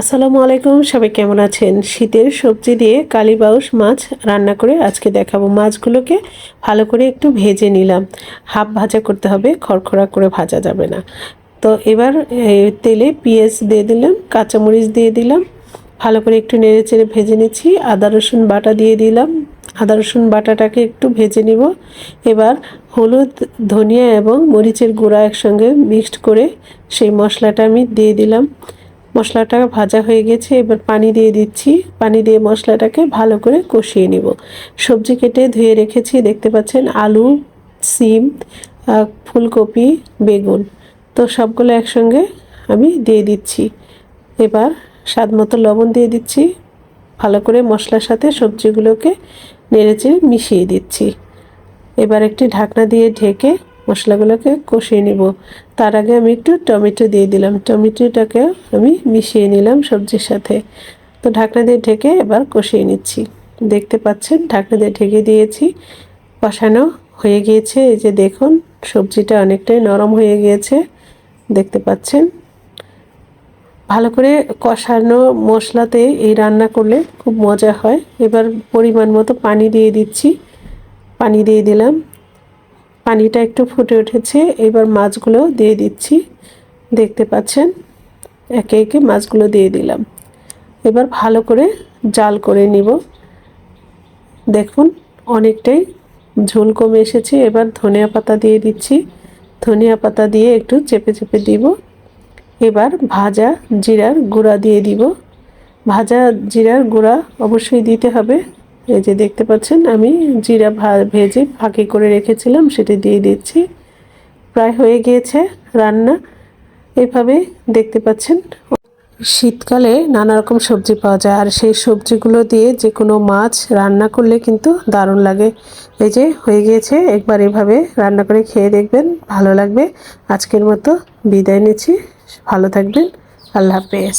আসসালামু আলাইকুম, সবাই কেমন আছেন? শীতের সবজি দিয়ে কালীবাউস মাছ রান্না করে আজকে দেখাবো মাছগুলোকে ভালো করে একটু ভেজে নিলাম। হাফ ভাজা করতে হবে, খড়খড়া করে ভাজা যাবে না। তো এবার তেলে পেঁয়াজ দিয়ে দিলাম, কাঁচামরিচ দিয়ে দিলাম, ভালো করে একটু নেড়ে চেড়ে ভেজে নিচ্ছি, আদা, রসুন বাটা দিয়ে দিলাম। আদা, রসুন বাটাটাকে একটু ভেজে নিব। এবার হলুদ, ধনিয়া এবং মরিচের গুঁড়া একসঙ্গে মিক্সড করে সেই মশলাটা আমি দিয়ে দিলাম। মশলাটা ভাজা হয়ে গেছে, এবার পানি দিয়ে দিচ্ছি। পানি দিয়ে মশলাটাকে ভালো করে কষিয়ে নিব। সবজি কেটে ধুয়ে রেখেছি, দেখতে পাচ্ছেন আলু, সিম ফুলকপি, বেগুন। তো সবগুলো একসঙ্গে আমি দিয়ে দিচ্ছি। এবার স্বাদ মতো লবণ দিয়ে দিচ্ছি। ভালো করে মশলার সাথে সবজিগুলোকে নেড়েচেড়ে মিশিয়ে দিচ্ছি। এবার একটি ঢাকনা দিয়ে ঢেকে মশলাগুলোকে কষিয়ে নিব। তার আগে আমি একটু টমেটো দিয়ে দিলাম। টমেটোটাকে আমি মিশিয়ে নিলাম সবজির সাথে। তো ঢাকনা দিয়ে ঢেকে এবার কষিয়ে নিচ্ছি। দেখতে পাচ্ছেন, ঢাকনা দিয়ে ঢেকে দিয়েছি। কষানো হয়ে গিয়েছে। এই যে দেখুন, সবজিটা অনেকটাই নরম হয়ে গিয়েছে। দেখতে পাচ্ছেন। ভালো করে কষানো মশলাতে এই রান্না করলে খুব মজা হয়। এবার পরিমাণ মতো পানি দিয়ে দিচ্ছি। পানি দিয়ে দিলাম। পানিটা একটু ফুটে উঠেছে। এবার মাছগুলো দিয়ে দিচ্ছি। দেখতে পাচ্ছেন? একে একে মাছগুলো দিয়ে দিলাম। এবার ভালো করে জাল করে নিব। দেখুন, অনেকটাই ঝোল কমে এসেছে। এবার ধনিয়া পাতা দিয়ে দিচ্ছি। ধনিয়া পাতা দিয়ে একটু চেপে চেপে দিব। এবার ভাজা জিরার গুঁড়া দিয়ে দিব। ভাজা জিরার গুঁড়া অবশ্যই দিতে হবে। এই যে দেখতে পাচ্ছেন, আমি জিরা ভেজে ফাঁকি করে রেখেছিলাম, সেটা দিয়ে দিচ্ছি। প্রায় হয়ে গিয়েছে রান্না। এভাবে দেখতে পাচ্ছেন, শীতকালে নানা রকম সবজি পাওয়া যায়, আর সেই সবজিগুলো দিয়ে যে কোনো মাছ রান্না করলে কিন্তু দারুণ লাগে। এই যে হয়ে গিয়েছে, একবার এভাবে রান্না করে খেয়ে দেখবেন, ভালো লাগবে। আজকের মতো বিদায় নিচ্ছি, ভালো থাকবেন, আল্লাহ হাফেজ।